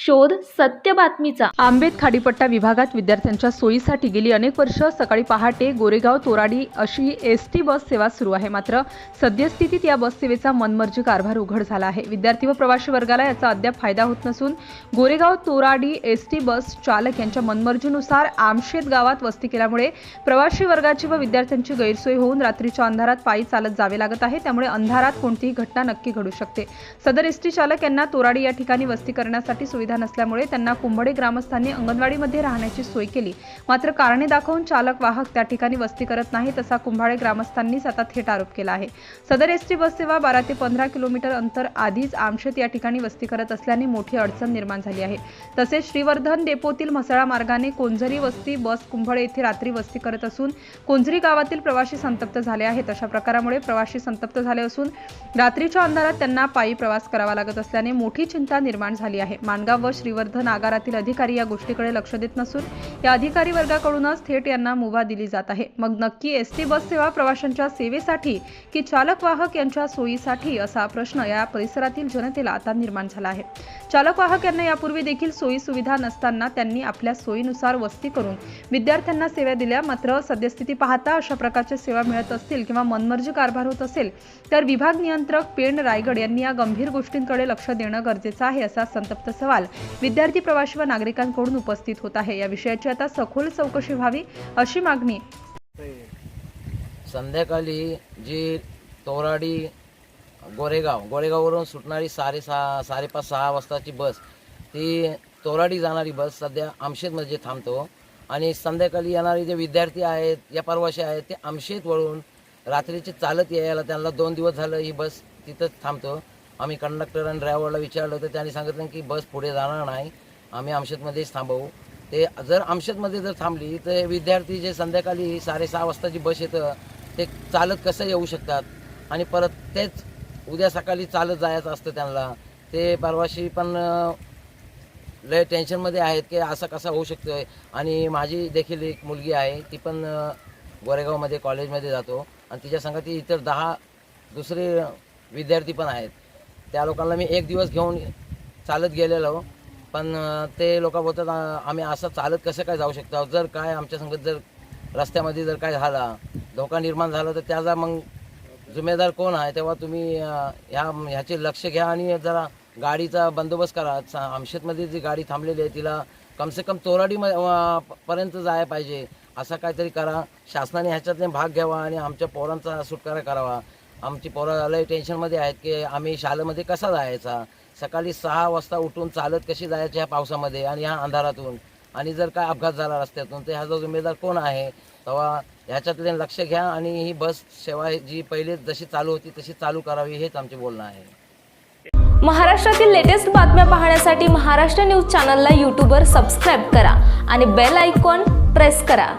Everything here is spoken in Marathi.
शोध सत्य बातमीचा. आंबेत खाडीपट्टा विभागात विद्यार्थ्यांच्या सोयीसाठी गेली अनेक वर्ष सकाळी पहाटे गोरेगाव तोराडी अशी एस टी बस सेवा सुरू आहे. मात्र सद्यस्थितीत या बससेवेचा मनमर्जी कारभार उघड झाला आहे. विद्यार्थी व प्रवासी वर्गाला याचा अद्याप फायदा होत नसून Goregaon Toradi S T bus चालक यांच्या मनमर्जीनुसार आमशेत गावात वस्ती केल्यामुळे प्रवासी वर्गाची व विद्यार्थ्यांची गैरसोय होऊन रात्रीच्या अंधारात पायी चालत जावे लागत आहे. त्यामुळे अंधारात कोणतीही घटना नक्की घडू शकते. सदर एस टी चालक यांना तोराडी या ठिकाणी वस्ती करण्यासाठी सुविधा नसल्यामुळे त्यांना कुंभडे ग्रामस्थांनी अंगणवाडीमध्ये राहण्याची सोय केली. मात्र कारणे दाखवून चालक वाहक त्या ठिकाणी वस्ती करत नाही तसा कुंभाळे ग्रामस्थांनीच आता थेट आरोप केला आहे. सदर एस टी बस सेवा बारा ते पंधरा किलोमीटर अंतर आधीच आमशेत या ठिकाणी वस्ती करत असल्याने मोठी अडचण निर्माण झाली आहे. तसेच श्रीवर्धन डेपोतील म्हसळा मार्गाने कोंझरी वस्ती बस कुंभळे येथे रात्री वस्ती करत असून कोंझरी गावातील प्रवासी संतप्त झाले आहेत. अशा प्रकारामुळे प्रवासी संतप्त झाले असून रात्रीच्या अंधारात त्यांना पायी प्रवास करावा लागत असल्याने मोठी चिंता निर्माण झाली आहे. माणगाव व श्रीवर्धन आगारातील अधिकारी या गोष्टीकडे लक्ष देत नसून या अधिकारी वर्गाकडूनच थेट यांना मुभा दिली जात आहे. मग नक्की एस टी बस सेवा प्रवाशांच्या सेवेसाठी की चालक वाहक यांच्या सोयीसाठी असा प्रश्न या परिसरातील जनतेला आता निर्माण झाला आहे. चालक वाहक यांना यापूर्वी देखील सोयी सुविधा नसताना त्यांनी आपल्या सोयीनुसार वस्ती करून विद्यार्थ्यांना सेवा दिल्या. मात्र सद्यस्थिती पाहता अशा प्रकारच्या सेवा मिळत असतील किंवा मनमर्जी कारभार होत असेल तर विभाग नियंत्रक पेण रायगड यांनी या गंभीर गोष्टींकडे लक्ष देणं गरजेचं आहे असा संतप्त सवाल विद्यार्थी प्रवासी व नागरिकांकडून उपस्थित होत आहे. या विषयाची आता सखोल चौकशी व्हावी अशी मागणी संध्याकाळी जी तोराडी गोरेगाव गोरेगाववरून सुटणारी साडे सहा साडेपाच सहा वाजताची बस ती तोराडी जाणारी बस सध्या आमशेतमध्ये थांबतो आणि संध्याकाळी येणारे जे विद्यार्थी आहेत या परवाशी आहेत ते आमशेत वळून रात्रीचे चालत यायला त्यांना दोन दिवस झालं ही बस तिथंच थांबतो. आम्ही कंडक्टर आणि ड्रायव्हरला विचारलं तर त्यांनी सांगितलं की बस पुढे जाणार नाही. आम्ही आमशेतमध्येच थांबवू. ते जर आमशेतमध्ये जर थांबली तर विद्यार्थी जे संध्याकाळी साडेसहा वाजताची बस येतं ते चालत कसं येऊ शकतात? आणि परत तेच उद्या सकाळी चालत जायचं असतं त्यांना. ते परवाशी पण लय टेन्शनमध्ये आहेत की असं कसं होऊ शकतं आणि माझी देखील एक मुलगी आहे ती पण गोरेगावमध्ये कॉलेजमध्ये जातो. आणि तिच्या संगती इतर दहा दुसरे विद्यार्थी पण आहेत. त्या लोकांना मी एक दिवस घेऊन चालत गेलेलो. पण ते लोक बोलतात आम्ही असं चालत कसं काय जाऊ शकतो? जर काय आमच्या संगत जर रस्त्यामध्ये जर काय झाला धोका निर्माण झाला तर त्याचा मग जुमेदार कोण आहे? तेव्हा तुम्ही ह्या ह्याचे लक्ष घ्या आणि जरा गाडीचा बंदोबस्त करा. आमशेतमध्ये जी गाडी थांबलेली आहे तिला कमसे कम तोराडी म- पर्यंत जायला पाहिजे. असं काहीतरी करा. शासनाने ह्याच्यातले भाग घ्यावा आणि आमच्या पोरांचा सुटकारा करावा. आमची पोरं लय टेन्शनमध्ये आहेत की आम्ही शाळेमध्ये कसा जायचा? सकाळी सहा वाजता उठून चालत कशी जायची ह्या पावसामध्ये आणि ह्या अंधारातून? आणि जर काय अपघात झाला रस्त्यातून तर ह्याचा जिम्मेदार कोण आहे? तेव्हा ह्याच्यातले लक्ष घ्या आणि ही बस सेवा जी पहिले जशी चालू होती तशी चालू करावी हेच आमचे बोलणं आहे. महाराष्ट्रातील लेटेस्ट बातम्या पाहण्यासाठी महाराष्ट्र न्यूज चॅनलला यूट्यूबवर सबस्क्राईब करा आणि बेल आयकॉन प्रेस करा.